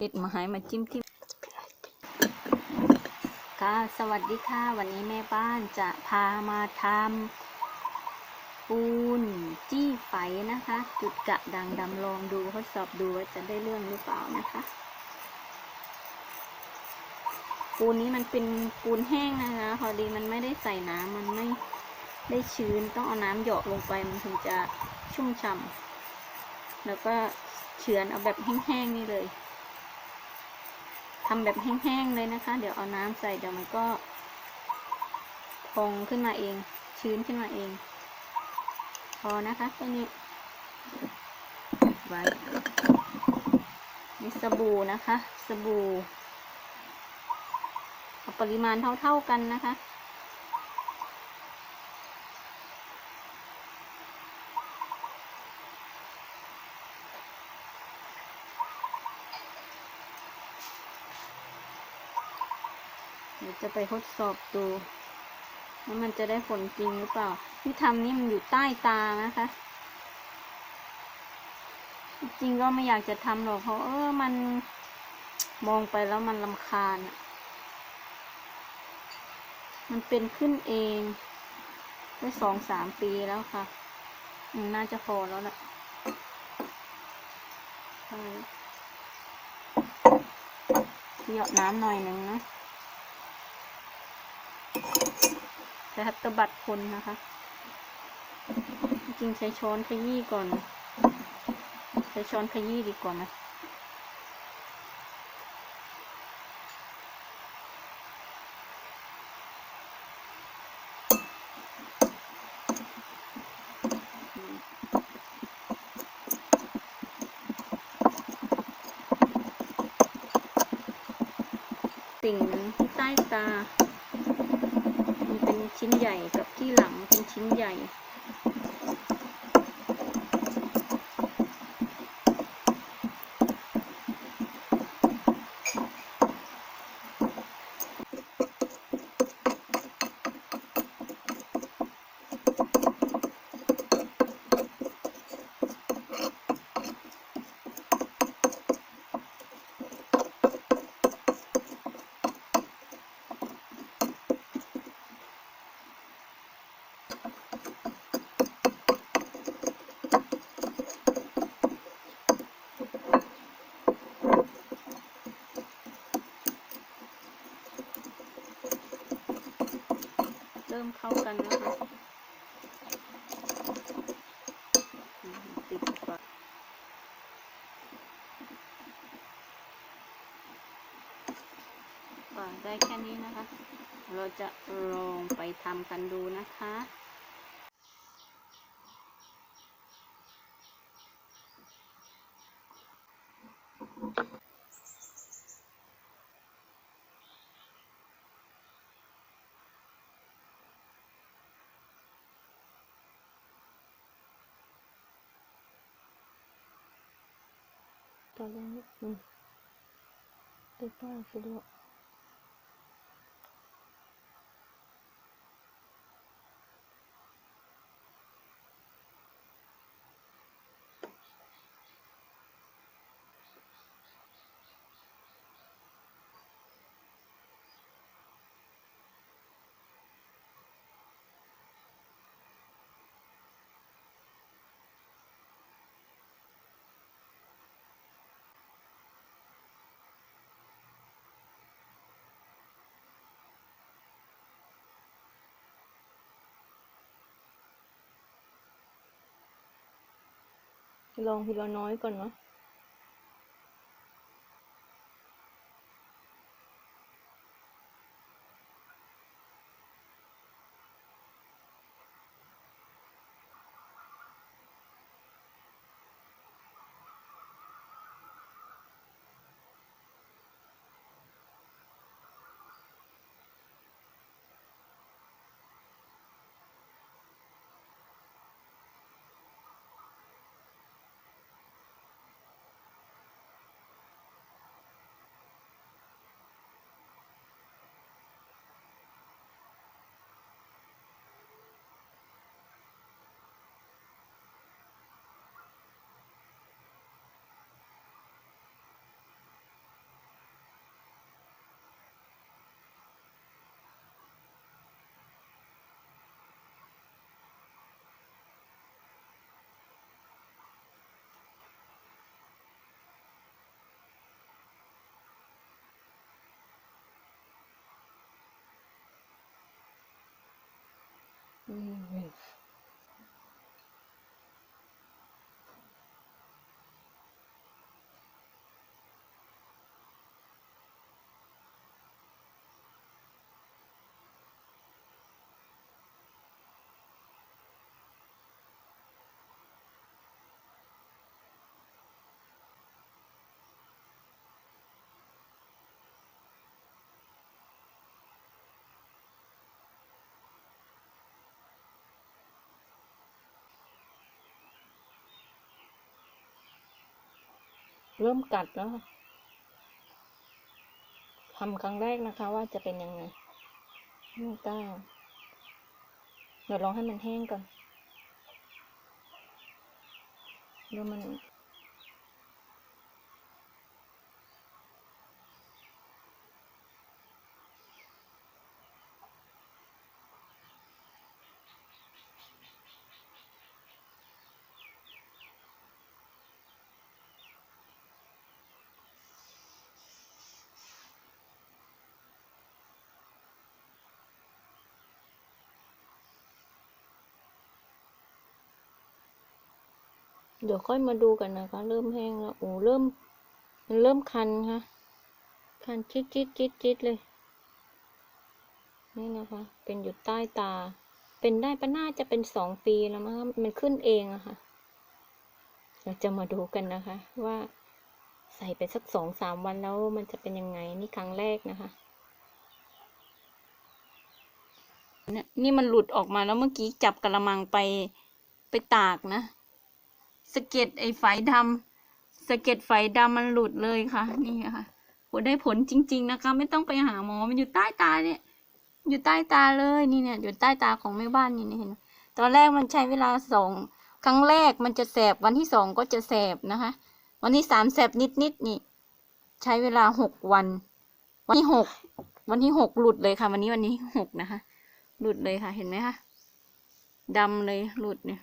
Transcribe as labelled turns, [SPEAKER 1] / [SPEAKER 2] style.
[SPEAKER 1] ติดไม้มาจิ้มจิ้มค่ะสวัสดีค่ะ วันนี้แม่บ้านจะพามาทำปูนจี้ไฝนะคะ จุดกะดังดำลองดูทดสอบดูว่าจะได้เรื่องหรือเปล่านะคะ ปูนนี้มันเป็นปูนแห้งนะคะ พอดีมันไม่ได้ใส่น้ำมันไม่ได้ชื้นต้องเอาน้ำหยอกลงไปมันถึงจะชุ่มฉ่ำแล้วก็เฉือนเอาแบบแห้งๆนี่เลย ทำแบบแห้งๆเลยนะคะ เดี๋ยวเอาน้ำใส่เดี๋ยวมันก็พองขึ้นมาเอง ชื้นขึ้นมาเอง พอนะคะแค่นี้ไว้มีสบู่นะคะ สบู่ปริมาณเท่าๆกันนะคะ เดี๋ยวจะไปทดสอบดูว่ามันจะได้ผลจริงหรือเปล่า ที่ทำนี่มันอยู่ใต้ตานะคะ จริงก็ไม่อยากจะทำหรอกเพราะเออมันมองไปแล้วมันลำคาญมันเป็นขึ้นเองได้สองสามปีแล้วค่ะ น่าจะพอแล้วนะใช่หยอดน้ำหน่อยหนึ่งนะ ใช้ฮัตเตบัตคนนะคะ จริงใช้ช้อนขยี้ก่อน ใช้ช้อนขยี้ดีกว่านะติ่งที่ใต้ตา เป็นชิ้นใหญ่กับที่หลังเป็นชิ้นใหญ่ เริ่มเข้ากันนะคะอืมติดกว่าก็ได้แค่นี้นะคะ เราจะลองไปทำกันดูนะคะ ตอนแรกอื ลองทีละน้อยก่อนเนาะ อืม เริ่มกัดแล้วทำครั้งแรกนะคะว่าจะเป็นยังไงไม่กล้าเดี๋ยวลองให้มันแห้งก่อนดูมัน เดี๋ยวค่อยมาดูกันนะคะ เริ่มแห้งแล้วโอ้เริ่ม มันเริ่มคันค่ะคันจิดจิดจิดจิดเลย นี่นะคะ เป็นอยู่ใต้ตา เป็นได้ปะน่าจะเป็นสองปีแล้วมั้งมันขึ้นเองอะค่ะ เราจะมาดูกันนะคะ ว่าใส่ไปสักสองสามวันแล้วมันจะเป็นยังไงนี่ครั้งแรกนะคะนี่มันหลุดออกมาแล้วเมื่อกี้จับกระมังไปไปตากนะ สะเก็ดไอ้ไฟดำสะเก็ดไฟดำมันหลุดเลยค่ะ นี่ค่ะโหได้ผลจริง ๆ นะคะ ไม่ต้องไปหาหมอมันอยู่ใต้ตาเนี่ย อยู่ใต้ตาเลยนี่เนี่ย อยู่ใต้ตาของแม่บ้านนี่เนี่เห็นไหมตอนแรกมันใช้เวลาสองครั้งแรกมันจะแสบวันที่สองก็จะแสบนะคะ วันที่สามแสบนิดๆนนี่ ใช้เวลาหกวัน วันที่หกวันที่หกหลุดเลยค่ะ วันนี้วันนี้หกนะคะ หลุดเลยค่ะเห็นไหมคะดำเลยหลุดเนี่ย